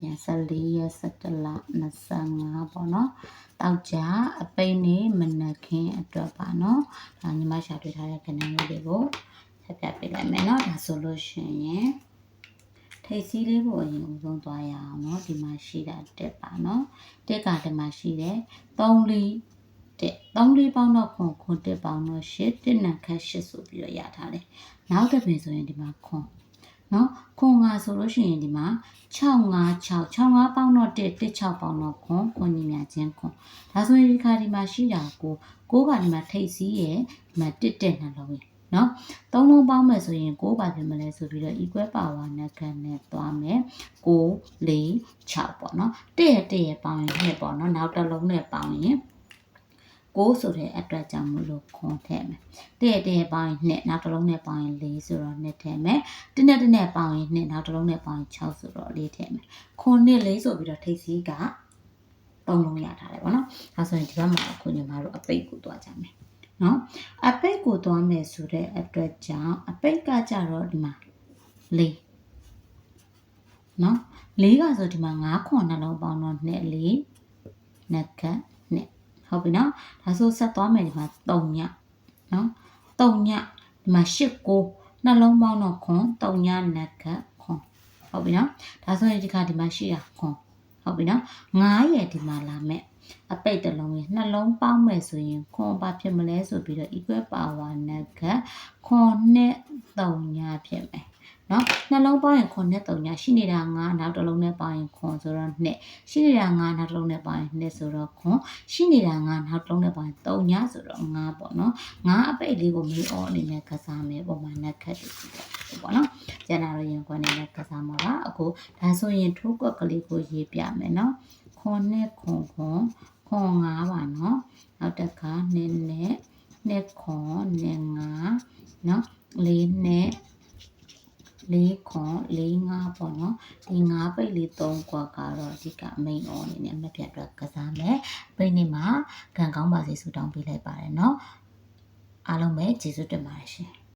ပြန်14ရက်17လ25ပေါ့နော်တောက်ကြအပိန်နေမနက်ခင်းအတွက်ပါနော်ဒါညီမရှာတွေ့ထားတဲ့ကဏ္ဍလေးတွေကိုဆက်ပြပေးလိုက်မယ်နော်ဒါဆိုလို့ရှိရင်ထိတ်စည်းလေးကိုအရင်ဦးဆုံးသွားရအောင်နော်ဒီမှာရှိတာတက်ပါနော်တက်ကဒီမှာရှိတယ်3လေးတက်3လေးပေါင်းတော့ခွန်ခွန်တက်ပေါင်းတော့8တက်နံခက်8ဆိုပြီးတော့ရထားတယ်နောက်တစ်ပင်ဆိုရင်ဒီမှာခွန်နော် ခွန်ငါဆိုလို့ရှိရင်ဒီမှာ656 65ပေါင်းတော့1 16ပေါင်းတော့ခွန်ခွန်ညီမြချင်းခွန်ဒါဆိုရင်ဒီခါဒီမှာရှိတာကိုကိုးကဒီမှာထိတ်စည်းရဲ့ဒီမှာတစ်တက်နှလုံးရဲ့နော်သုံးလုံးပေါင်းမယ်ဆိုရင်6ပါပြင်မလဲဆိုပြီးတော့ equal power နဲ့ခံနဲ့သွားမယ်6 4 6ပေါ့နော်တစ်ရဲ့တစ်ရဲ့ပေါင်းရင်နှစ်ပေါ့နော်နောက်တစ်လုံးနဲ့ပေါင်းရင် ကိုဆိုတဲ့အတွက်ကြောင့်မလို့ခွန်ထည့်မယ်။တည့်တည့်ပေါင်းရင်နှစ်နောက်တစ်လုံးနဲ့ပေါင်းရင်4ဆိုတော့နှစ်ထည့်မယ်။တစ်နဲ့တစ်နဲ့ပေါင်းရင်နှစ်နောက်တစ်လုံးနဲ့ပေါင်းရင်6ဆိုတော့4ထည့်မယ်။ခွန်နှစ်4ဆိုပြီးတော့ထိပ်စီးကသုံးလုံးရထားတယ်ပေါ့နော်။ဒါဆိုရင်ဒီဘက်မှာအခုညီမတို့အပိတ်ကိုတွားကြမယ်။နော်အပိတ်ကိုတွားမယ်ဆိုတဲ့အတွက်ကြောင့်အပိတ်ကကြတော့ဒီမှာ4နော်၄ကဆိုဒီမှာ9ခွန်နှလုံးပေါင်းတော့2 4နက်က2 ဟုတ်ပြီနော်ဒါဆိုဆက်သွားမယ်ဒီမှာ3ညနော်3ညဒီမှာ8 9နှလုံးပေါင်းတော့ခွန်3ညနက်ကခွန်ဟုတ်ပြီနော်ဒါဆိုရင်ဒီခါဒီမှာရှိတာခွန်ဟုတ်ပြီနော်9ရဲ့ဒီမှာလာမဲ့အပိတ်တစ်လုံးရဲ့နှလုံးပေါင်းမယ်ဆိုရင်ခွန်ဘာဖြစ်မလဲဆိုပြီးတော့ equal power နက်ကခွန်နဲ့3ညဖြစ်မယ် နော်နှလုံးပေါင်းရင်ခွန်နဲ့3ညရှိနေတာ9နောက်တစ်လုံးနဲ့ပေါင်းရင်ခွန်ဆိုတော့2ရှိနေတာ9နောက်တစ်လုံးနဲ့ပေါင်းရင်2ဆိုတော့ခွန်ရှိနေတာ9နောက်တစ်လုံးနဲ့ပေါင်းရင်3ညဆိုတော့9ပေါ့နော်9အပိတ်လေးကိုမေးအောအနေနဲ့ကစားမယ်ပုံမှန်နဲ့ခတ်တူတယ်ပေါ့နော်ကျန်တာတော့ရင်ခွန်နဲ့ကစားမှာပါအခုဒါဆိုရင်ထိုးကွက်ကလေးကိုရေးပြမယ်နော်ခွန်နဲ့ခွန်ခွန်ခွန်9ပါနော်နောက်တစ်ခါ2နဲ့2ခွန်နဲ့9နော်4 ၄ခွန်၄၅ပေါ့နော်ဒီ၅ပိတ်လေး၃ခွာကတော့အဓိက main on နေနဲ့မပြတ်အတွက်ကစားမယ်ပိတ်နေမှာခံကောင်းပါစေဆုတောင်းပေးလိုက်ပါတယ်နော်အားလုံးပဲကျေးဇူးတင်ပါတယ်ရှင်